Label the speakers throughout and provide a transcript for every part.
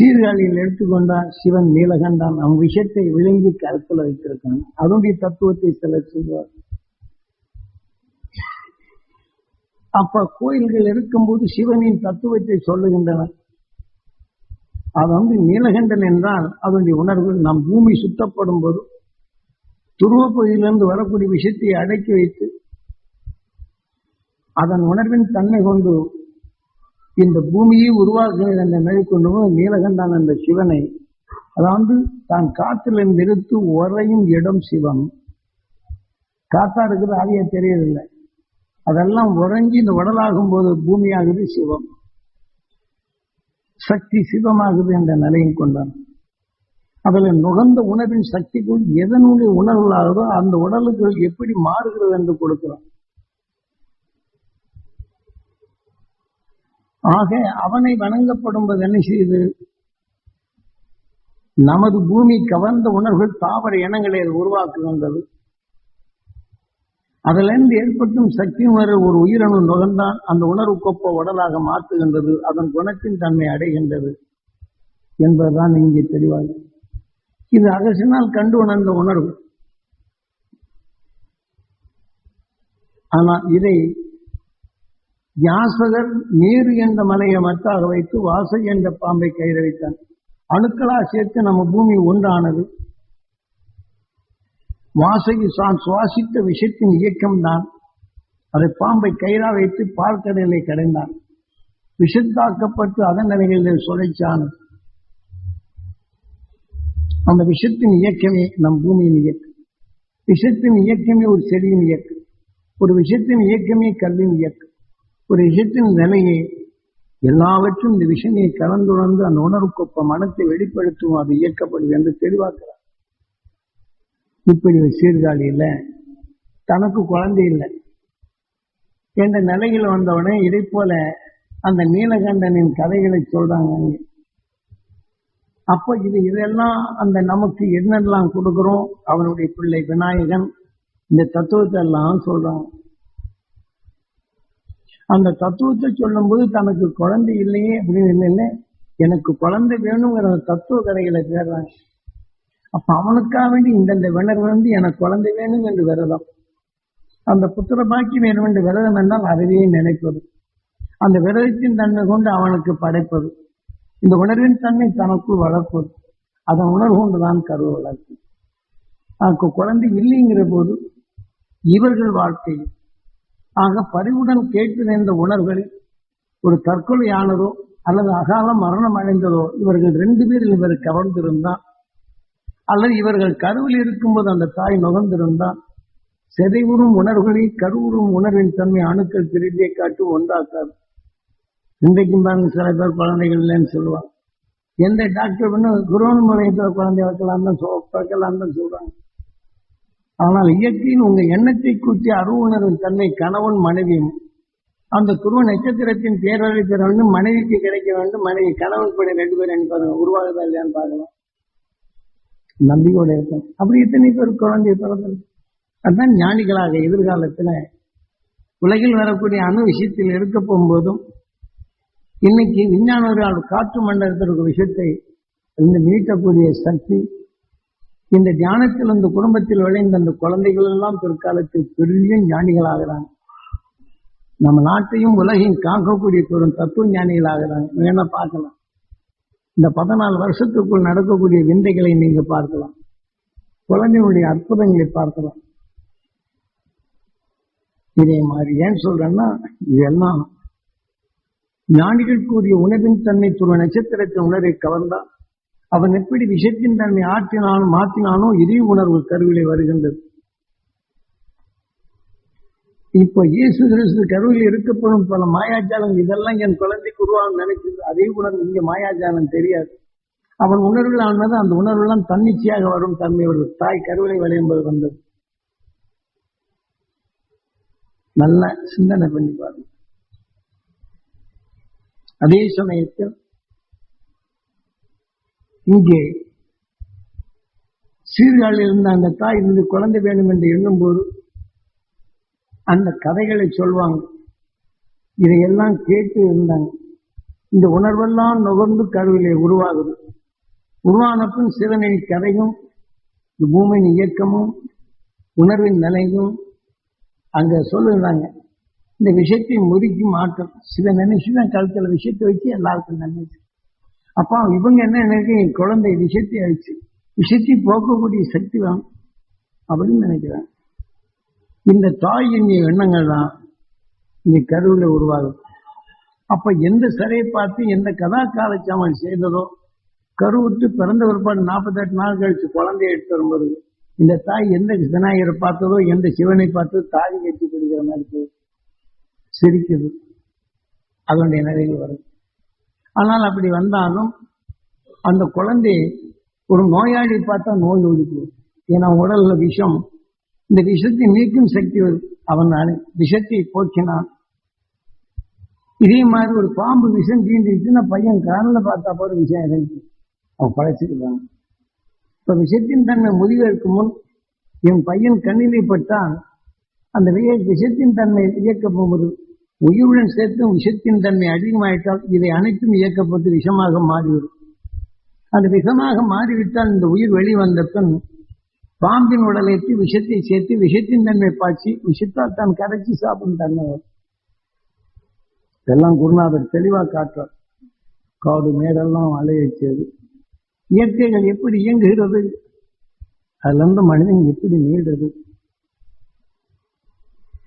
Speaker 1: சீர்காழியில் எடுத்துக்கொண்டால் சிவன் நீலகண்டான். அவன் விஷயத்தை விளங்கி கருத்தில் வைத்திருக்கான் அதனுடைய தத்துவத்தை சிலர் சொல்வார். அப்ப கோயில்கள் இருக்கும்போது சிவனின் தத்துவத்தை சொல்லுகின்றனர். அது வந்து நீலகண்டன் என்றால் அதனுடைய உணர்வு நம் பூமி சுத்தப்படும் போது துருவ பகுதியிலிருந்து வரக்கூடிய விஷயத்தை அடக்கி வைத்து அதன் உணர்வின் தன்மை கொண்டு இந்த பூமியை உருவாக்குகிற அந்த நிலை கொண்டு போய் நீலகண்டான் என்ற சிவனை. அதாவது தான் காற்றில் நிறுத்து உரையும் இடம் சிவம். காத்தா இருக்கிறது ஆகிய தெரியவில்லை. அதெல்லாம் உறைஞ்சி இந்த உடலாகும் போது பூமியாகுது சிவம். சக்தி சிவமாகுது என்ற நிலையும் கொண்டான் அதில் நுகர்ந்த உணர்வின் சக்திக்குள் எதனுடைய உணர்வுகளாகதோ அந்த உடலுக்கு எப்படி மாறுகிறது என்று கொடுக்கிறோம். ஆக அவனை வணங்கப்படும்போது என்ன செய்யுது நமது பூமி கவர்ந்த உணர்வுகள் தாவர இனங்களை அது உருவாக்குகின்றது அதிலிருந்து ஏற்பட்டும் சக்தி உணர்வு ஒரு உயிரணு நுகர்ந்தான். அந்த உணர்வு கொப்ப உடலாக மாற்றுகின்றது. அதன் குணத்தின் தன்மை அடைகின்றது என்பதுதான் இங்கே தெளிவாக இது அகசினால் கண்டு உணர்ந்த உணர்வு. ஆனால் இதை யாசகர் நீர் என்ற மலையை மத்தாக வைத்து வாசை என்ற பாம்பை கயிறு வைத்தான். அணுக்களா சேர்த்து நம்ம பூமி ஒன்றானது. வாசகி தான் சுவாசித்த விஷயத்தின் இயக்கம்தான். அதை பாம்பை கயிறா வைத்து பார்க்கடலை கடைந்தான். விஷத்தாக்கப்பட்டு அதன் நிலைகளில் சுழைச்சான் அந்த விஷத்தின் இயக்கமே நம் பூமியின் இயக்கம். விஷத்தின் இயக்கமே ஒரு செடியின் இயக்கம். ஒரு விஷயத்தின் இயக்கமே கல்வியின் இயக்கம். ஒரு விஷயத்தின் நிலையை எல்லாவற்றும் இந்த விஷயத்தை கலந்துணர்ந்து அந்த உணர்வுக்கொப்ப மனத்தை வெளிப்படுத்தும் அது இயக்கப்படுது என்று தெளிவாக்குறார் இப்படி ஒரு சீர்காழியில் தனக்கு குழந்தை இல்லை. என்ற நிலையில் வந்தவுடனே இதை போல அந்த நீலகண்டனின் கதைகளை சொல்றாங்க அப்ப இது இதெல்லாம் அந்த நமக்கு என்னெல்லாம் கொடுக்குறோம்? அவனுடைய பிள்ளை விநாயகன் இந்த தத்துவத்தை எல்லாம் சொல்றாங்க அந்த தத்துவத்தை சொல்லும்போது தனக்கு குழந்தை இல்லையே அப்படின்னு இல்லை எனக்கு குழந்தை வேணுங்கிற தத்துவ கதைகளை தேடுறாங்க அப்ப அவனுக்காக வேண்டி இந்தந்த வினர் வந்து எனக்கு குழந்தை வேணும் என்று விரதம். அந்த புத்திர பாக்கி வேணும் என்று விரதம் என்றால் அதுவே நினைப்பது. அந்த விரதத்தின் தன்மை கொண்டு அவனுக்கு படைப்பது. இந்த உணர்வின் தன்மை தனக்குள் வளர்ப்பது. அதன் உணர்வு கொண்டுதான் கருவை வளர்ப்பு அதுக்கு குழந்தை இல்லைங்கிற போது இவர்கள் வாழ்க்கையில் ஆக பறிவுடன் கேட்டு நேர்ந்த உணர்வுகளில் ஒரு தற்கொலையானதோ அல்லது அகால மரணம் அடைந்ததோ இவர்கள் ரெண்டு பேரில் இவர் கவர்ந்திருந்தால் அல்லது இவர்கள் கருவில் இருக்கும்போது அந்த தாய் நுகர்ந்திருந்தால் செதைவுறும் உணர்வுகளை கருவுறும் உணர்வின் தன்மை அணுக்கள் பிரிதியை காட்டு ஒன்றாக்காது. இன்றைக்கும் பாருங்க சில பேர் குழந்தைகள் இல்லைன்னு சொல்லுவாங்க. எந்த டாக்டர் பண்ண குரோன் முறையத்தில் குழந்தை வைக்கலாம் தான் சொ- பிறக்கலாம் தான் சொல்றாங்க. ஆனால் இயற்கையின் உங்க எண்ணத்தை கூட்டி அருவுணர்வின் தன்மை கணவன் மனைவியும் அந்த துருவ நட்சத்திரத்தின் பேரவை பெற வேண்டும் மனைவிக்கு கிடைக்க வேண்டும் மனைவி கணவன் கூட ரெண்டு பேரும் என்ன உருவாகுதா இல்லையான்னு பார்க்கலாம் நம்பிக்கையோட இருக்கும் அப்படி எத்தனை பேர் குழந்தை பிறந்தது? அதுதான் ஞானிகளாக எதிர்காலத்துல உலகில் வரக்கூடிய அணு விஷயத்தில் இருக்க போகும்போதும் இன்னைக்கு விஞ்ஞானிகள் காற்று மண்டலத்தில் இருக்கிற விஷயத்தை இந்த மீட்டக்கூடிய சக்தி இந்த தியானத்தில் இந்த குடும்பத்தில் விளைந்த அந்த குழந்தைகள் எல்லாம் பிற்காலத்தில் பெரிய ஞானிகளாகிறாங்க. நம்ம நாட்டையும் உலகையும் காக்கக்கூடிய ஒரு தத்துவ ஞானிகளாகிறாங்க. வேணா பார்க்கலாம்? இந்த பதினாலு வருஷத்துக்குள் நடக்கக்கூடிய விந்தைகளை நீங்க பார்க்கலாம். குழந்தைகளுடைய அற்புதங்களை பார்க்கலாம். இதே மாதிரி ஏன் சொல்றேன்னா இதெல்லாம் ஞானிகள் கூறிய உணவின் தன்மை துருவ நட்சத்திரத்தின் உணர்வை கவர்ந்தால் அவன் எப்படி விஷத்தின் தன்னை ஆற்றினானோ மாற்றினானோ இதே உணர்வு கருவிலே வருகின்றது. இப்போ இயேசு கிறிஸ்து கருவில் இருக்கப்படும் பல மாயாஜாலம் இதெல்லாம் என் குழந்தைக்கு உருவாகும் நினைக்கிறது அதே உணர்வு இங்க மாயாஜாலம் தெரியாது. அவன் உணர்வில் ஆனது அந்த உணர்வுலாம் தன்னிச்சையாக வரும் தன்மை தாய் கருவிலை விளையும்போது வந்தது. நல்ல சிந்தனை பண்ணி பாருங்க. அதே சமயத்தில் இங்கே சீர்காழில் இருந்த அந்த தாய் இருந்து குழந்தை வேண்டும் என்று எண்ணும்போது அந்த கதைகளை சொல்வாங்க. இதையெல்லாம் கேட்டு இருந்தாங்க. இந்த உணர்வெல்லாம் நுகர்ந்து கருவிலே உருவாகுது. உருவான சிவனை கதையும் பூமியின் இயக்கமும் உணர்வின் நிலையும் அங்க சொல்லுறாங்க இந்த விஷயத்தை முறிக்கும் ஆற்றல். சில நினைச்சுதான் கழுத்துல விஷயத்தை வச்சு எல்லாருக்கும் நன்மை அப்பா இவங்க என்ன நினைக்க என் குழந்தை விஷத்தி ஆயிடுச்சு. விஷத்தி போக்கக்கூடிய சக்தி தான் அப்படின்னு நினைக்கிறேன். இந்த தாயின் எண்ணங்கள் தான் இங்க கருவில் உருவாகும் அப்ப எந்த சிறையை பார்த்து எந்த கதா காலச்சாமல் செய்ததோ கருவுற்று பிறந்த பிற்பாடு நாற்பத்தெட்டு நாள் கழிச்சு குழந்தைய எடுத்து வரும்போது இந்த தாய் எந்த விநாயகரை பார்த்ததோ எந்த சிவனை பார்த்ததோ தாய் கட்டி பிடிக்கிற மாதிரி சிரிக்குது. அதனுடைய நிலையில் வரும் ஆனால் அப்படி வந்தாலும் அந்த குழந்தை ஒரு நோயாளி பார்த்தா நோய் ஒழிக்கும் ஏன்னா உடல்ல விஷம் இந்த விஷத்தை நீக்கும் சக்தி வருது அவன் விஷத்தை போக்கினான். இதே மாதிரி ஒரு பாம்பு விஷம் தீண்டிச்சுன்னா பையன் காலில் பார்த்தா போற விஷயம் இறங்கி. அவன் பழைச்சிக்கிறான் இப்ப விஷத்தின் தன்மை முடிவதற்கு முன் என் பையன் கண்ணிலே பட்டால் அந்த விஷத்தின் தன்மை இயக்க போகும்போது உயிருடன் சேர்த்து விஷத்தின் தன்மை அதிகமாயிட்டால் இதை அனைத்தும் இயக்கப்பட்டு விஷமாக மாறிவிடும். அது விஷமாக மாறிவிட்டால் இந்த உயிர் வெளிவந்த பின் பாம்பின் உடலைத்து விஷத்தை சேர்த்து விஷத்தின் தன்மை பாய்ச்சி விஷத்தால் தான் கரைச்சி சாப்பிடும் தன்மை இதெல்லாம் குருநாதர் தெளிவா காட்டுறார். காடு மேடெல்லாம் அலையச்சது இயற்கைகள் எப்படி இயங்குகிறது? அதுல இருந்து மனிதன் எப்படி நீடுறது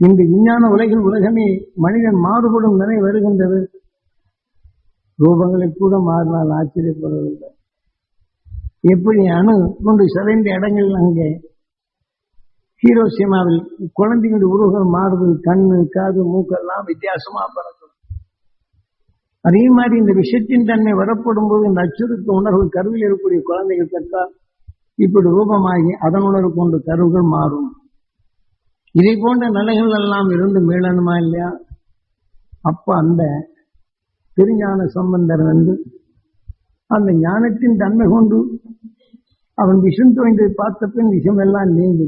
Speaker 1: இந்த விஞ்ஞான உலகில் உலகமே மனிதன் மாறுபடும் நிலை வருகின்றது. ரூபங்களை கூட மாறினால் ஆச்சரியப்படுவதில்லை. எப்படி அணு கொண்டு சிதைந்த இடங்கள் அங்கே ஹீரோசிமாவில் குழந்தைகளுடைய உருவங்கள் மாறுது கண்ணு காது மூக்கெல்லாம் வித்தியாசமா பறக்கும். அதே மாதிரி இந்த விஷயத்தின் தன்மை வரப்படும் போது இந்த அச்சுறுத்த உணர்வு கருவில் இருக்கக்கூடிய குழந்தைகள் பெற்றால் இப்படி ரூபமாகி அதன் உணர்வு கொண்டு கருவுகள் மாறும். இதை போன்ற நிலைகள் எல்லாம் இருந்து மீளணுமா இல்லையா? அப்ப அந்த திருஞான சம்பந்தர் வந்து அந்த ஞானத்தின் தன்மை கொண்டு அவன் விஷம் தோய்ந்து பார்த்த பின் விஷம் எல்லாம் நீங்கு.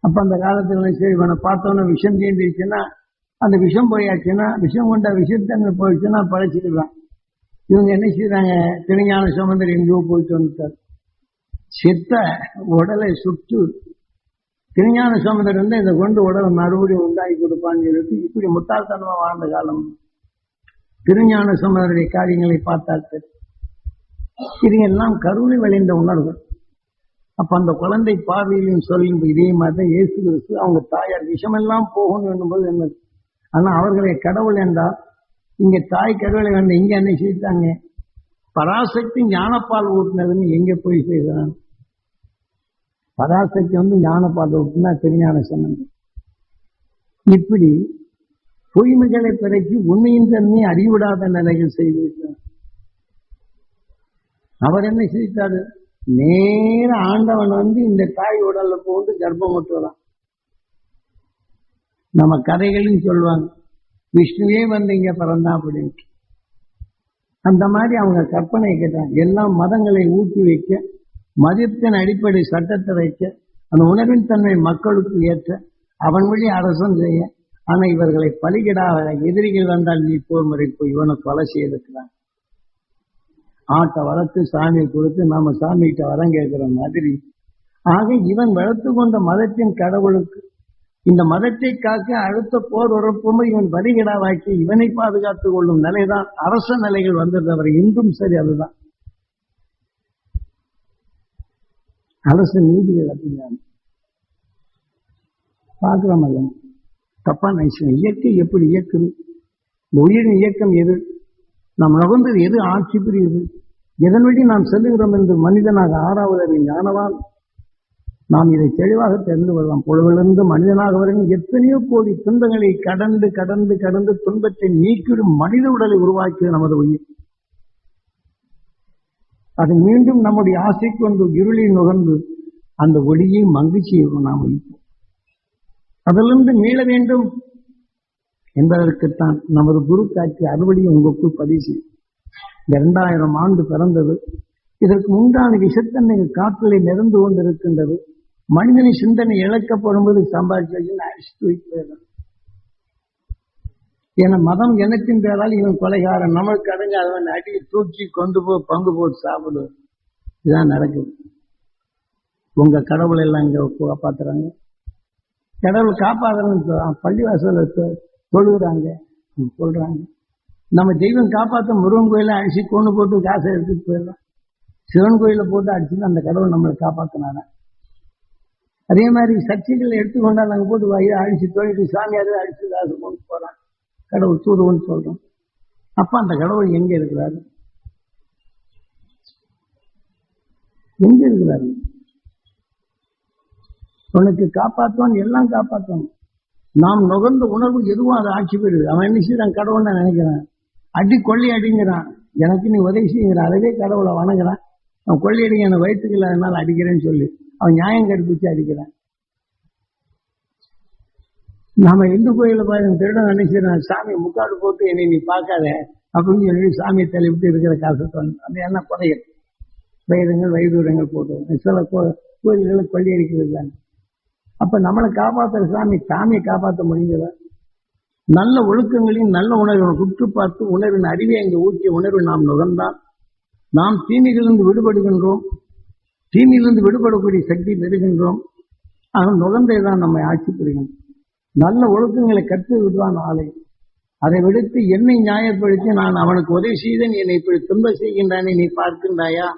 Speaker 1: அப்ப அந்த காலத்துல சரி இவனை பார்த்தவன விஷம் தீண்டிருச்சுன்னா அந்த விஷம் போயாச்சுன்னா விஷம் கொண்ட விஷத்தன்மை போயிடுச்சுன்னா பழச்சிக்கலாம் இவங்க என்ன செய்யறாங்க திருஞான சம்பந்தர் எங்கேயோ போயிட்டு வந்துட்டார். செத்த உடலை சுட்டு திருஞான சம்பந்தர் வந்து இதை கொண்டு உடலை மறுபடியும் உண்டாகி கொடுப்பான்னு சொல்லிட்டு இப்படி முட்டாள்தனமா வாழ்ந்த காலம். திருஞான சம்பந்தருடைய காரியங்களை பார்த்தாக்க இது எல்லாம் கருணை விளைந்த உணர்வு. அப்ப அந்த குழந்தை பார்வையிலையும் சொல்லும் இதே மாதிரி இயேசு கிறிஸ்து அவங்க தாயார் விஷமெல்லாம் போகணும் என்னும்போது என்னது? ஆனா அவர்களை கடவுள் என்றால் இங்க தாய் கடவுளை வேண்டாம் இங்க என்ன செய்தாங்க? பராசக்தி ஞானப்பால் ஊட்டினதுன்னு எங்க போய் செய்தான் பராசக்தி வந்து ஞானப்பால் ஊட்டினா திருஞான சம்பந்தம் இப்படி பொய்மைகளை பிறக்கி உண்மையின் தன்மை அறிவிடாத நிலையில் செய்து அவர் என்ன செய்தாரு? நேர ஆண்டவன் வந்து இந்த தாய் உடல்ல போந்து கர்ப்பம் விட்டுறான். நம்ம கதைகளையும் சொல்லுவாங்க விஷ்ணுவே வந்து இங்க பிறந்தான் அப்படின்ட்டு அந்த மாதிரி அவங்க கற்பனை கேட்டாங்க. எல்லா மதங்களை ஊட்டி வைக்க மதத்தின் அடிப்படை சட்டத்தை வைக்க அந்த உணர்வின் தன்மை மக்களுக்கு ஏற்ற அவன் வழி அரசன் செய்ய ஆனா இவர்களை பலிகிடாக எதிரிகள் வந்தால் நீ போர் முறை போய் இவனை கொலை செய்திருக்கிறான் ஆட்டை வளர்த்து சாமியை கொடுத்து நாம சாமிகிட்ட வரம் கேட்கிற மாதிரி. ஆக இவன் வளர்த்து கொண்ட மதத்தின் கடவுளுக்கு இந்த மதத்தை காக்க அடுத்த போர் உறப்பும் இவன் பலிகிடாவாக்கி இவனை பாதுகாத்துக் கொள்ளும் நிலைதான் அரச நிலைகள் வந்தது அவர் இன்றும் சரி அதுதான். அரசு நீதிகள் அப்படிதான் பார்க்கிறோம் தப்பா நினைச்சேன் இயற்கை எப்படி இயக்குது? இந்த உயிரின் இயக்கம் எது? நாம் நகர்ந்தது எது? ஆட்சி புரியுது எதன் வழி நாம் செல்லுகிறோம் என்று மனிதனாக ஆறாவது அறிவு ஞானவான். நாம் இதை தெளிவாக தெரிந்து கொள்ளலாம். பொழுதிலிருந்து மனிதனாக வரையும் எத்தனையோ கோடி துன்பங்களை கடந்து கடந்து கடந்து துன்பத்தை நீக்கிடும் மனித உடலை உருவாக்கியது நமது உயிர். அது மீண்டும் நம்முடைய ஆசைக்கு வந்து இருளில் நுகர்ந்து அந்த ஒளியை மகிழ்ச்சியை நாம் வைப்போம் அதிலிருந்து மீள வேண்டும் என்பதற்குத்தான் நமது குரு காட்சி அறுவடை உங்களுக்குள் பதிவு செய்யும். இந்த இரண்டாயிரம் ஆண்டு பிறந்தது. இதற்கு முன்பான விஷத்தன்மைகள் காற்றிலே நிறந்து கொண்டிருக்கின்றது. மனிதனின் சிந்தனை இழக்கப்படும் போது சம்பாதிச்சு அழிச்சு வைக்கிறது என மதம் எனக்கும் பேரால் இவன் கொலைகாரன். நம்மளுக்கு அடங்க அவன் அடி தூக்கி கொண்டு போ பங்கு போட்டு சாப்பிடு. இதுதான் நடக்குது. உங்க கடவுள் எல்லாம் இங்க காப்பாத்துறாங்க. கடவுள் காப்பாத்துறன்னு பள்ளிவாசல தொழுகிறாங்க. சொல்றாங்க. நம்ம தெய்வம் காப்பாற்ற முருகன் கோயில அடிச்சு கொண்டு போட்டு காசை எடுத்துட்டு போயிடலாம். சிவன் கோயில போட்டு அடிச்சுன்னு அந்த கடவுள் நம்மளை காப்பாத்தினான? அதே மாதிரி சர்ச்சைகளை எடுத்துக்கொண்டா நாங்கள் போட்டு வயிறு அடிச்சு தொழிட்டு சாமியார் அழிச்சு காசு கொண்டு போறான். கடவுள் தூதுவன் சொல்றோம். அப்ப அந்த கடவுள் எங்க இருக்கிறாரு? எங்க இருக்கிறாரு? உனக்கு காப்பாற்றுவான் எல்லாம் காப்பாற்றுவான் நாம் நுகர்ந்த உணர்வு எதுவும் அதை ஆட்சி பெறுது அவன் என்ன செய்யறான்? கடவுள் நான் நினைக்கிறான். அடி கொள்ளி அடிங்கிறான். எனக்கு நீ உதவி செய்கிற அதவே கடவுளை வணங்குறான். அவன் கொள்ளி அடிங்க என்னை வயிற்றுக்கு இல்லாதனால அடிக்கிறேன்னு சொல்லி அவன் நியாயம் கற்பிச்சு அடிக்கிறான். நாம இந்து கோயில பாருங்க திருடன் நினைச்சிடறான் சாமி முக்காடு போட்டு என்னை நீ பார்க்காத. அப்படின்னு சொல்லி சாமியை தள்ளிவிட்டு இருக்கிற காசை அது என்ன குறையல் வைரங்கள் வைதூரங்கள் போட்டு சில கோயில்களை கொள்ளி அடிக்கிறது அப்ப நம்மளை காப்பாத்துற சாமி சாமியை காப்பாற்ற முடிஞ்சதா நல்ல ஒழுக்கங்களையும் நல்ல உணர்வை குற்று பார்த்து உணர்வின் அறிவை அங்கே ஊற்றிய உணர்வு நாம் நுகர்ந்தால் நாம் தீமையிலிருந்து விடுபடுகின்றோம். தீமையிலிருந்து விடுபடக்கூடிய சக்தி பெறுகின்றோம். ஆனால் நுகர்ந்தே தான் நம்மை ஆட்சி புரிகின்றோம் நல்ல ஒழுக்கங்களை கற்றுவிடுவான் ஆலை. அதை விடுத்து என்னை நியாயப்படுத்தி நான் அவனுக்கு உதவி செய்தேன் என்னை இப்படி துன்ப செய்கின்றானே நீ பார்க்கின்றாயா?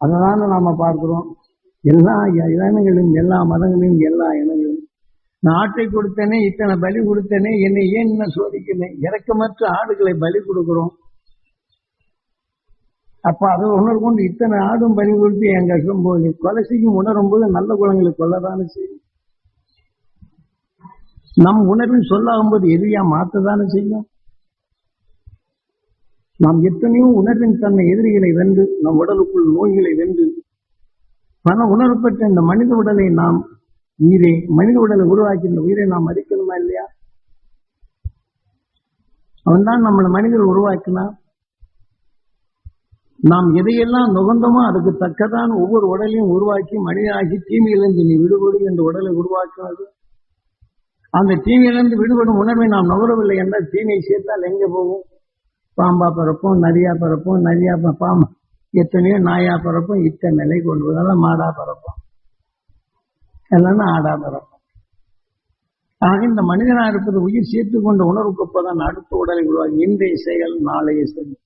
Speaker 1: அதனால நாம பார்க்கிறோம் எல்லா இனங்களிலும் எல்லா மதங்களிலும் எல்லா இனங்களும் நான் ஆட்டை கொடுத்தேனே இத்தனை பலி கொடுத்தேனே என்னை ஏன் என்ன சோதிக்கிறேன் இறக்கமற்ற ஆடுகளை பலி கொடுக்கிறோம். அப்ப அதை உணர்வு கொண்டு இத்தனை ஆடும் பலி கொடுத்து என் கஷ்டம் போது கொலை செய்யும் உணரும் போது நல்ல குழந்தைகளை கொள்ளதானே செய்யும். நம் உணர்வின் சொல்லாகும் போது எதிரியா மாற்றதானே செய்யும்? நாம் எத்தனையோ உணர்வின் தன்மை எதிரிகளை வென்று நம் உடலுக்குள் நோய்களை வென்று பல உணரப்பட்ட இந்த மனித உடலை நாம் உயிரை மனித உடலை உருவாக்கி இந்த உயிரை நாம் மதிக்கணுமா இல்லையா? அவன் தான் நம்மளை மனிதர் உருவாக்கினா நாம் எதையெல்லாம் நுகர்ந்தோமோ அதுக்கு தக்கதான் ஒவ்வொரு உடலையும் உருவாக்கி மனிதனாகி தீமையிலிருந்து நீ விடுபடு என்ற உடலை உருவாக்கினது அந்த தீமையிலிருந்து விடுபடும் உணர்வை நாம் நுகரவில்லை என்றால் தீமையை சேர்த்தால் எங்கே போகும்? பாம்பா பிறப்போம் நரியா பிறப்போம் நரியா பாம்பா எத்தனையோ நாயா பிறப்போம் இத்தனை நிலை கொண்டு அதெல்லாம் மாடா பிறப்போம். எல்லாமே ஆடா பிறப்போம். ஆக இந்த மனிதனா இருப்பது உயிர் சேர்த்து கொண்ட உணர்வுக்கு அப்பதான் அடுத்த உடலை உருவாகி இன்றைய செயல் நாளைய செயல்.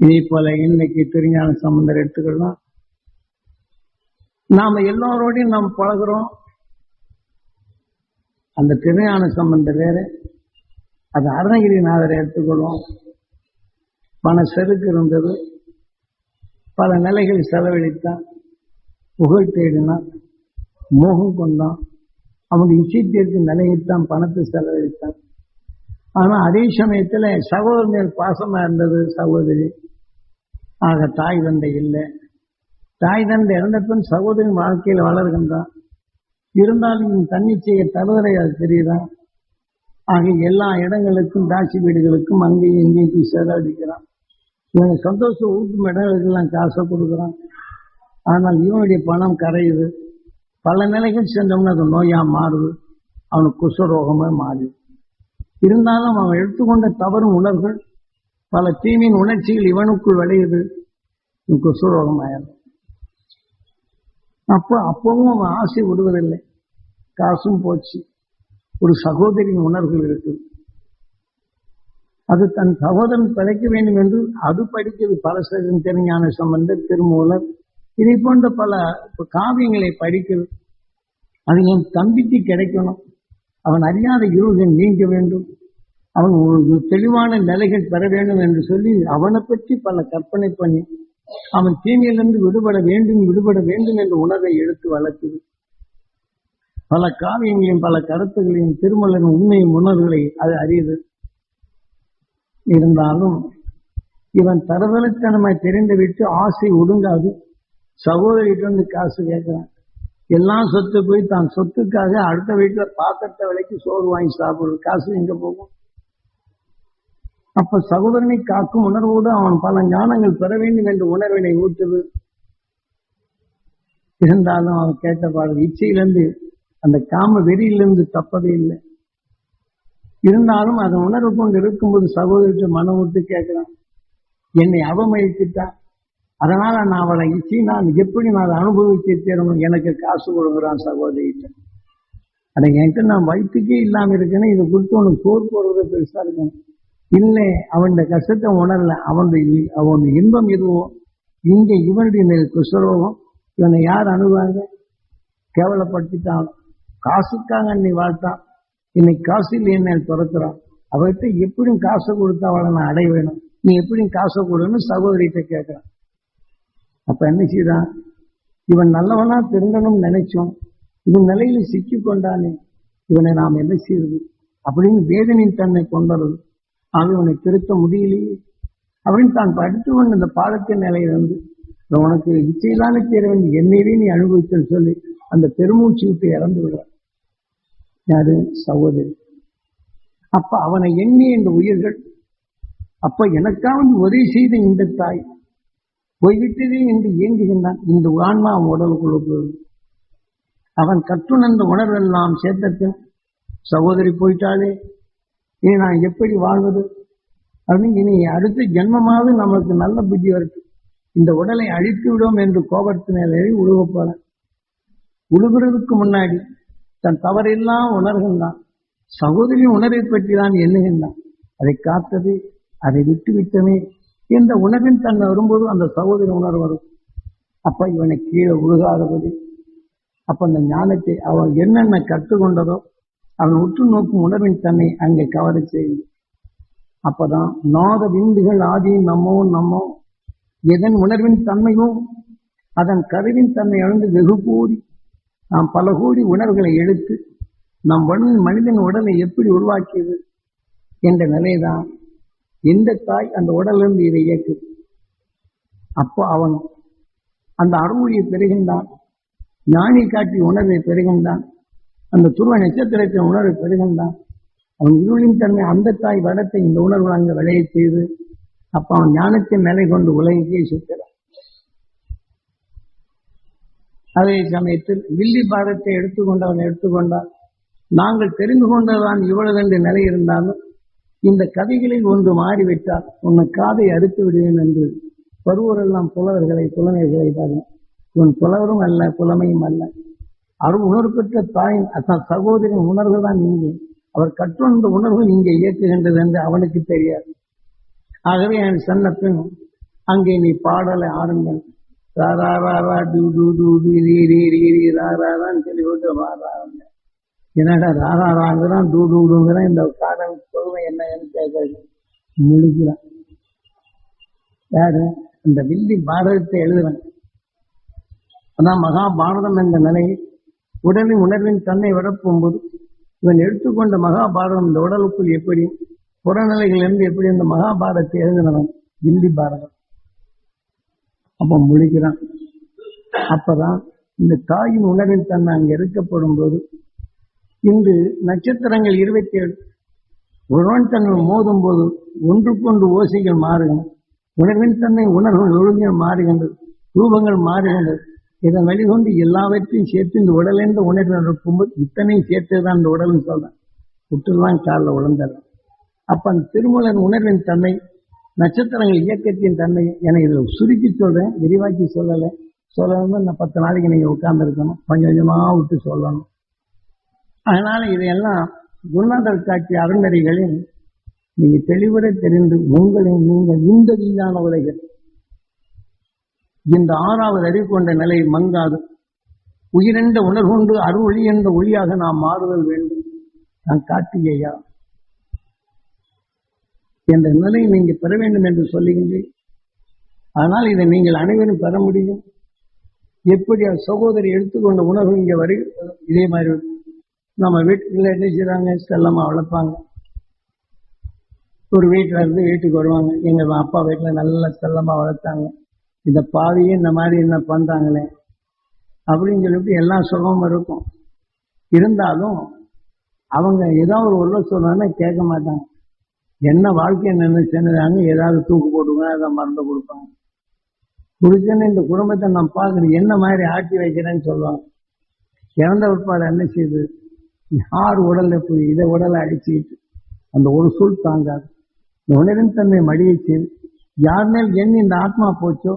Speaker 1: இதே போல இன்னைக்கு திருஞான சம்பந்தர் எடுத்துக்கலாம் நாம எல்லாரோடையும் நாம் பழகிறோம். அந்த திருஞான சம்பந்தர் வேறு. அது அருணகிரிநாதரை எடுத்துக்கொள்வோம். பண செருக்கு இருந்தது. பல நிலைகள் செலவழித்தான். புகழ் தேடினான். மோகம் கொண்டான். அவன் இசைத்திற்கு நிலையத்தான் பணத்தை செலவழித்தான். ஆனால் அதே சமயத்தில் சகோதரர் மேல் பாசமாக இருந்தது சகோதரி. ஆக தாய் தந்தை இல்லை. தாய் தந்தை இறந்த பின் சகோதரின் வாழ்க்கையில் வளர்கின்றான். இருந்தாலும் தன்னிச்சையை தருவதை அது தெரியுதான் ஆக எல்லா இடங்களுக்கும் தாட்சி வீடுகளுக்கும் அங்கேயும் இங்கேயும் போய் சேதாடிக்கிறான் இவங்க சந்தோஷம் ஊட்டும் இடங்களுக்கெல்லாம் காசை கொடுக்குறான். ஆனால் இவனுடைய பணம் கரையுது. பல நிலைகள் சென்றோம்னா அது நோயா மாறுது. அவனுக்கு குஷ்டரோகமே மாறுது இருந்தாலும் அவன் எடுத்துக்கொண்ட தவறும் உணர்வுகள் பல தீமையின் உணர்ச்சிகள் இவனுக்குள் விளையுது. குஷ்டரோகம் ஆயிடும் அப்போ அப்பவும் அவன் ஆசை விடுவதில்லை. காசும் போச்சு. ஒரு சகோதரியின் உணர்வுகள் இருக்கு. அது தன் சகோதரன் பிழைக்க வேண்டும் என்று அது படிக்கிறது. பலசரின் திருஞான சம்பந்தர் திருமூலர் இதை போன்ற பல காவியங்களை படிக்கிறது. அது என் தம்பிக்கு கிடைக்கணும். அவன் அறியாத இருள்கள் நீங்க வேண்டும். அவன் ஒரு தெளிவான நிலைகள் பெற வேண்டும் என்று சொல்லி அவனை பற்றி பல கற்பனை பண்ணி அவன் தீமையிலிருந்து விடுபட வேண்டும் விடுபட வேண்டும் என்ற உணர்வை எடுத்து வளர்க்குது பல காவியங்களையும் பல கருத்துகளையும் திருமலரின் உண்மையும் உணர்வுகளை அது அறியுது. இருந்தாலும் இவன் தரதலத்தனமாய் தெரிந்து விட்டு ஆசை ஒடுங்காது. சகோதரிகிட்ட வந்து காசு கேட்கிறான். எல்லாம் சொத்து போய் தான் சொத்துக்காக அடுத்த வீட்டுல பாத்திரத்தை விலைக்கு சோறு வாங்கி சாப்பிடுறது. காசு எங்க போகும்? அப்ப சகோதரனை காக்கும் உணர்வோடு அவன் பல ஞானங்கள் பெற வேண்டும் என்ற உணர்வினை ஊற்றுது இருந்தாலும் அவன் கேட்ட பாடல் இச்சையிலிருந்து அந்த காம வெறியிலிருந்து தப்பவே இல்லை. இருந்தாலும் அதை உணர்வு கொண்டு இருக்கும்போது சகோதரிட்டு மனம் விட்டு கேட்கிறான் என்னை அவமதித்துட்டா? அதனால நான் அவளை இச்சி நான் எப்படி நான் அதை அனுபவிச்சு தரணும்? எனக்கு காசு கொடுக்குறான் சகோதரிட்ட. அதை என்கிட்ட நான் வயிற்றுக்கே இல்லாம இருக்கேன்னு இதை கொடுத்து உனக்கு சோறு போடுறது பெருசா இருக்கணும். இல்லை அவனுடைய கஷ்டத்தை உணரல. அவனுடைய அவன் இன்பம் எதுவோ? இங்கே இவனுடைய குசரோகம் இவனை யார் அணுவாங்க கேவலப்படுத்திட்டான். காசுக்காக நீ வாழ்த்தான். இன்னைக்கு காசு இல்லை துரத்துறான். அவர்கிட்ட எப்படியும் காசை கொடுத்தா அவளை நான் அடைய வேணும். நீ எப்படியும் காசை கொடுன்னு சகோதரிகிட்ட கேட்கிறான். அப்ப என்ன செய்தான் இவன் நல்லவனா திருந்தணும்னு நினைச்சோம். இவன் நிலையில சிக்கி கொண்டானே இவனை நாம் என்ன செய்வது? அப்படின்னு வேதனையின் தன்னை கொண்டது ஆகவே உன்னை திருத்த முடியலையே. அப்படின்னு தான் படித்து கொண்டு அந்த பாலத்தின் நிலையிலிருந்து உனக்கு இச்சையிலான தீரவன் என்னையவே நீ அனுபவித்தல் சொல்லி அந்த பெருமூச்சு விட்டு இறந்து விடுறான். யாரு? சகோதரி. அப்ப அவனை எண்ணி இந்த உயிர்கள் அப்ப எனக்காவது உதவி செய்த இந்த தாய். போய்விட்டதே என்று இயங்குகின்றான் இந்த ஆன்மா அவன் உடலுக்குள்ள போகுது அவன் கற்றுணர்ந்த உணர்வெல்லாம் சேர்த்தத்தில் சகோதரி போயிட்டாலே இனி நான் எப்படி வாழ்வது? அப்படின்னு இனி அடுத்த ஜென்மமாவது நம்மளுக்கு நல்ல புத்தி வருது இந்த உடலை அழித்து விடும் என்று கோபத்தினாலே உழுக போறேன் உழுகிறதுக்கு முன்னாடி தன் தவறெல்லாம் உணர்கின்றான். சகோதரி உணர்வை பற்றி தான் எண்ணுகின்றான். அதை காத்தது அதை விட்டு விட்டமே இந்த உணர்வின் தன்னை வரும்போது அந்த சகோதரி உணர்வு வரும். அப்ப இவனை கீழே உழுகாதபடி அப்ப அந்த ஞானத்தை அவன் என்னென்ன கற்றுக்கொண்டதோ அவன் உற்று நோக்கும் உணர்வின் தன்னை அங்கே கவர செய்யும் அப்பதான் நாத விந்துகள் ஆதி நம்மோ நம்மோ எதன் உணர்வின் தன்மையோ அதன் கருவின் தன்மை அழிந்து வெகு கோடி நாம் பல கோடி உணர்வுகளை எடுத்து நம் உடல் மனிதன் உடலை எப்படி உருவாக்கியது என்ற நிலைதான் எந்த தாய் அந்த உடலிருந்து இதை இயக்குது. அப்போ அவன் அந்த அருமொழியை பெறுகின்றான் ஞானி காட்டி உணர்வை பெறுகின்றான் அந்த துருவ நட்சத்திரத்தின் உணர்வு பெறுகின்றான் அவன் இருளின் தன்மை அந்த தாய் வடத்தை இந்த உணர்வு அங்கு விளைய செய்து அப்ப அவன் ஞானத்தின் நிலை கொண்டு உலகிற்கே சுற்றுறான் அதே சமயத்தில் வில்லி பாரத்தை எடுத்துக்கொண்டு அவன் எடுத்துக்கொண்டான். நாங்கள் தெரிந்து கொண்டதான் இவ்வளவு என்று நிலை இருந்தாலும் இந்த கதைகளில் ஒன்று மாறிவிட்டால் உன்னை காதை அறுத்து விடுவேன் என்று பருவரெல்லாம் புலவர்களை புலமைகளை பாருங்கள். இவன் புலவரும் அல்ல புலமையும் அல்ல. அருள் உணர்வு பெற்ற தாயின் அதான் சகோதரின் உணர்வு தான் இங்கே. அவர் கற்றுணர்ந்த உணர்வு இங்கே இயக்குகின்றது என்று அவனுக்கு தெரியாது. ஆகவே என் சொன்ன பின் அங்கே நீ பாடலை ஆரம்பம் ராரா ராரா டூ டூ டூ டூ ரீ ரீ ரீ ரீ ராரான்னு சொல்லி விட்டு ராரா என்னடா ராரா ராங்கிறான் டூ டூ டூங்கிறான் இந்த காரணம் பொறுமை என்னன்னு கேட்கறது முழிக்கிறான் யாரு? அந்த வில்லி பாரதத்தை எழுதுறேன் அதான் மகாபாரதம் என்ற நிலை உடலின் உணர்வின் தன்னை விடப்போகும்போது இவன் எடுத்துக்கொண்ட மகாபாரதம் இந்த உடலுக்குள் எப்படி புறநிலைகளிலிருந்து எப்படி இந்த மகாபாரதத்தை எழுதினவன்? வில்லி பாரதம். அப்ப முழிக்கிறான். அப்பதான் இந்த தாயின் உணர்வின் தன்மை அங்கே இருக்கப்படும் போது இன்று நட்சத்திரங்கள் இருபத்தி ஏழு ஒருவன் தன்மை மோதும் போது ஒன்றுக்கொன்று ஓசைகள் மாறுகின்றன. உணர்வின் தன்மை உணர்வுகள் ஒழுங்குகள் மாறுகின்றது ரூபங்கள் மாறுகின்றது இதன் வழிகொண்டு எல்லாவற்றையும் சேர்த்து இந்த உடல் என்ற உணர்வு நடக்கும்போது இத்தனையும் சேர்த்துதான் இந்த உடல்னு சொல்றேன். புற்றுதான் காலில் உழந்தலாம் அப்ப அந்த திருமூலன் உணர்வின் தன்மை நட்சத்திரங்கள் இயக்கத்தின் தன்மை என இதில் சுருக்கி சொல்றேன் விரிவாக்கி சொல்லலை. சொல்லணும்னா நான் பத்து நாளைக்கு நீங்க உட்கார்ந்துருக்கணும். கொஞ்சம் கொஞ்சமா விட்டு சொல்லணும். அதனால இதையெல்லாம் குருநாதர் காட்சி அறநெறிகளில் நீங்க தெளிவுட தெரிந்து உங்களை நீங்கள் இந்த விஞ்ஞான உலகில் இந்த ஆறாவது அறிவு கொண்ட நிலை மங்காது. உயிரென்ற உணர்வுண்டு அருள் என்ற ஒளியாக நாம் மாறுதல் வேண்டும். நான் காட்டியையா என்ற நிலையை நீங்கள் பெற வேண்டும் என்று சொல்லுகின்றேன். ஆனால் இதை நீங்கள் அனைவரும் பெற முடியும். எப்படி சகோதரி எடுத்துக்கொண்ட உணர்வு இங்கே வரை இதே மாதிரி நம்ம வீட்டுக்குள்ள என்ன செய்றாங்க? செல்லமாக வளர்ப்பாங்க. ஒரு வீட்டில் இருந்து வீட்டுக்கு வருவாங்க. எங்கள் அப்பா வீட்டில் நல்லா செல்லமாக வளர்த்தாங்க. இந்த பாவியும் இந்த மாதிரி என்ன பண்ணுறாங்களே அப்படின்னு சொல்லிட்டு எல்லா சுகமும் இருக்கும். இருந்தாலும் அவங்க ஏதாவது ஒரு உள்ள சொன்னாங்கன்னா கேட்க மாட்டாங்க. என்ன வாழ்க்கையை நினைச்சுறாங்க ஏதாவது தூக்கு போடுவாங்க அதை மருந்து கொடுப்பாங்க. குடிச்சேன்னு இந்த குடும்பத்தை நான் பார்க்குறேன் என்ன மாதிரி ஆட்டி வைக்கிறேன்னு சொல்லுவாங்க. இறந்த பிற்பாடு என்ன செய்யுது யார் உடலில் போய் இதை உடலை அடிச்சுக்கிட்டு அந்த ஒரு சொல் தாங்காது. இந்த உணரின் தன்மை மடியை செய்து யார் மேல் எண்ணி இந்த ஆத்மா போச்சோ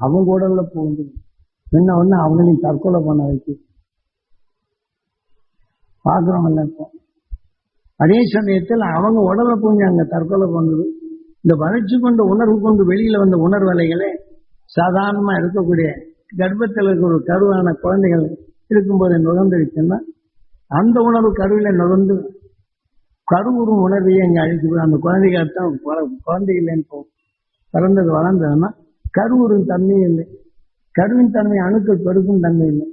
Speaker 1: அவங்க உடல்ல பூந்து என்ன ஒண்ணு அவங்களையும் தற்கொலை பண்ண வைக்கு பாக்குறோம் இப்போ அதே சமயத்தில் அவங்க உடலை போய் அங்க தற்கொலை பண்ணுது. இந்த வளர்ச்சி கொண்ட உணர்வு கொண்டு வெளியில வந்த உணர்வலைகளே சாதாரணமா இருக்கக்கூடிய கர்ப்பத்தில் இருக்கிற ஒரு கருவான குழந்தைகள் இருக்கும்போது நுகர்ந்துருச்சுன்னா அந்த உணர்வு கருவில நுகர்ந்து கருவுறும் உணர்வையே இங்கே அழிச்சு அந்த குழந்தைகள் தான் குழந்தை இல்லைன்னு போகும் பிறந்தது வளர்ந்ததுன்னா கருவுறும் தன்மையும் இல்லை. கருவின் தன்மை அணுக்கள் பெருகும் தன்மை இல்லை.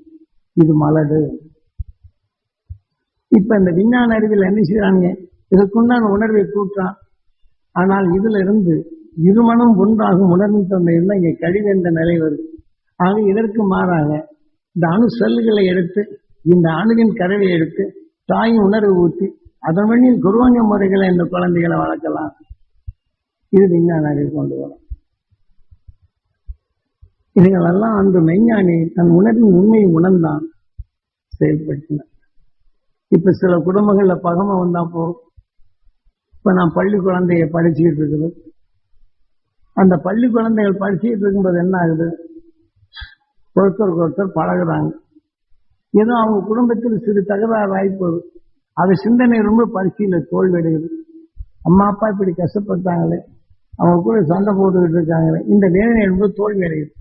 Speaker 1: இது மலடு. இப்ப இந்த விஞ்ஞான அறிவில் என்ன செய்யறாங்க இதற்குண்டான உணர்வை கூட்டான் ஆனால் இதுல இருந்து இருமனம் ஒன்றாகும் உணர்வின் தன்மை இருந்தால் இங்கே கழிவு என்ற நிலை வருது. ஆக இதற்கு மாறாக இந்த அணு செல்லுகளை எடுத்து இந்த அணுவின் கருவை எடுத்து தாயின் உணர்வு ஊற்றி அதன் வழியில் குருவாங்க முறைகளை இந்த குழந்தைகளை வளர்க்கலாம். இது விஞ்ஞான அறிவு கொண்டு வரும். இவைகளெல்லாம் அந்த மெய்ஞானி தன் உணர்வின் உண்மையை உணர்ந்தான் செயல்படுத்தின இப்ப சில குடும்பங்கள்ல பகமை வந்தா போதும். இப்ப நான் பள்ளி குழந்தைய படிச்சுக்கிட்டு இருக்குது. அந்த பள்ளி குழந்தைகள் படிச்சுக்கிட்டு இருக்கும்போது என்ன ஆகுது? ஒருத்தருக்கு ஒருத்தர் பழகுறாங்க. ஏதோ அவங்க குடும்பத்தில் சிறு தகராறு ஆகிப்போகுது அது சிந்தனை ரொம்ப பரிசீல தோல்வியடைகிறது அம்மா அப்பா இப்படி கஷ்டப்பட்டாங்களே. அவங்க கூட சண்டை போட்டுக்கிட்டு இருக்காங்களே. இந்த வேதனை என்பது தோல்வி அடையுது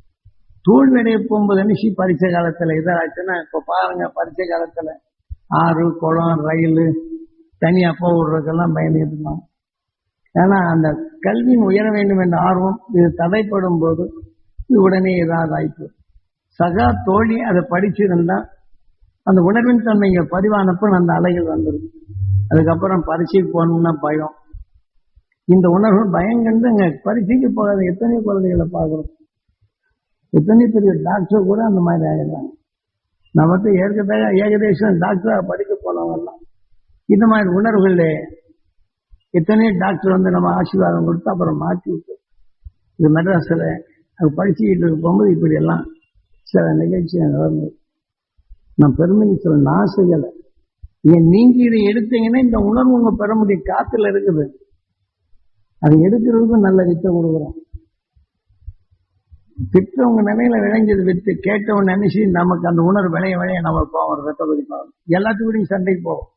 Speaker 1: தோல்வி அடைய போகும்போது என்ன பரீட்சை காலத்துல இதாச்சுன்னா இப்போ பாருங்க பரீட்சை காலத்தில் ஆறு குளம் ரயில் தனியா போடுறதுக்கெல்லாம் பயந்துட்டு இருந்தாங்க ஏன்னா அந்த கல்வியின் உயர வேண்டும் என்ற ஆர்வம் இது தடைப்படும் போது உடனே ஏதாவது ஆயிப்போம் சகா தோழி அதை படிச்சிருந்தா அந்த உணர்வின் தன்மை இங்க அந்த அலைகள் வந்துடும் அதுக்கப்புறம் பரீட்சைக்கு போகணும்னா பயம். இந்த உணர்வு பயம் கண்டு அங்க பரீட்சைக்கு போகாத எத்தனை குழந்தைகளை பார்க்குறோம். எத்தனை பெரிய டாக்டர் கூட அந்த மாதிரி ஆகிடுறாங்க மட்டும் ஏற்கத்தக ஏகதேசம் டாக்டராக படிக்க போனவங்கலாம் இந்த மாதிரி உணர்வுகள் எத்தனையோ டாக்டர் வந்து நம்ம ஆசீர்வாதம் கொடுத்து அப்புறம் மாற்றி விட்டு இது மெட்ராஸில் அது படிச்சுக்கிட்டு இருக்கும்போது இப்படி எல்லாம் சில நிகழ்ச்சி நடந்தது. நான் பெருமைக்கு சொல்ல நான் செய்யலை. ஏன் நீங்க இதை எடுத்தீங்கன்னா இந்த உணர்வு உங்க பெற முடியும் காத்துல இருக்குது. அதை எடுக்கிறதுக்கும் நல்ல வித்தை கொடுக்குறோம். திட்டவங்க நிலையில விளைஞ்சது வித்து கேட்டவன் நினைச்சு நமக்கு அந்த உணர்வு விளைய விளைய நம்ம போவோம் ரத்த பதிப்பாகும் எல்லாத்துக்கூடையும் சண்டைக்கு போவோம்.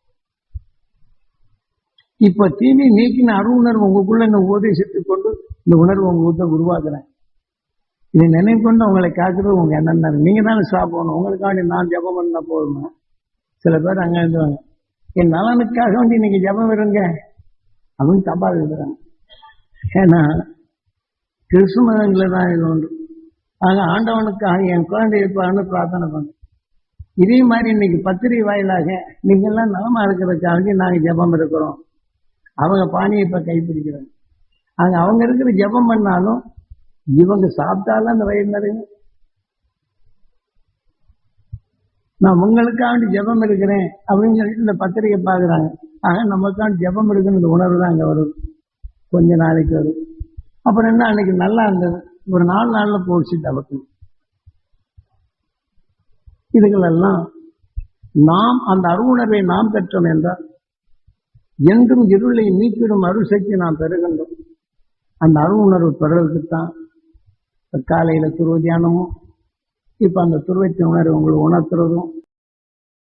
Speaker 1: இப்ப தீமை நீக்கின அரு உணர்வு உங்களுக்குள்ள இந்த உபதேசத்துக் கொண்டு இந்த உணர்வு உங்க உருவாக்குறேன். இதை நினைவு கொண்டு உங்களை காக்குறது உங்க என்ன நீங்க தானே சாப்பிடணும். உங்களுக்காண்டி நான் ஜபம் பண்ண போதுமா? சில பேர் அங்க இருந்துவாங்க. என் நலனுக்காக வேண்டி இன்னைக்கு ஜபம் இருங்க அப்படின்னு தப்பா இருக்கிறாங்க. ஏன்னா கிறிஸ்துமதங்கள தான் இது உண்டு ஆக ஆண்டவனுக்காக என் குழந்தை இருப்பான்னு பிரார்த்தனை பண்ணு இதே மாதிரி இன்னைக்கு பத்திரிகை வாயிலாக நீங்கெல்லாம் நலமா இருக்கிறதுக்காக நாங்கள் ஜபம் இருக்கிறோம். அவங்க பாணியை இப்போ கைப்பிடிக்கிறாங்க. ஆக அவங்க இருக்கிற ஜபம் பண்ணாலும் இவங்க சாப்பிட்டாலும் அந்த வயிறு நிறையும். நான் உங்களுக்காண்டி ஜபம் இருக்கிறேன் அப்படின்னு சொல்லிட்டு இந்த பத்திரிகை பார்க்குறாங்க. ஆக நமக்காண்டி ஜபம் இருக்குன்னு இந்த உணர்வு தான் அங்கே வரும். கொஞ்ச நாளைக்கு வரும். அப்புறம் என்ன அன்னைக்கு நல்லா இருந்தது. ஒரு நாலு நாளில் போச்சு தவக்கு இதுகளெல்லாம் நாம் அந்த அருவுணர்வை நாம் பெற்றோம் என்றால் என்றும் இருளை நீக்கிடும் அருள் சக்தி நாம் பெறுகின்றோம். அந்த அருணர்வு பெறுவதற்குத்தான் காலையில் துருவ தியானமும் இப்போ அந்த துருவத்தின் உணர்வு உங்களுக்கு உணர்த்துறதும்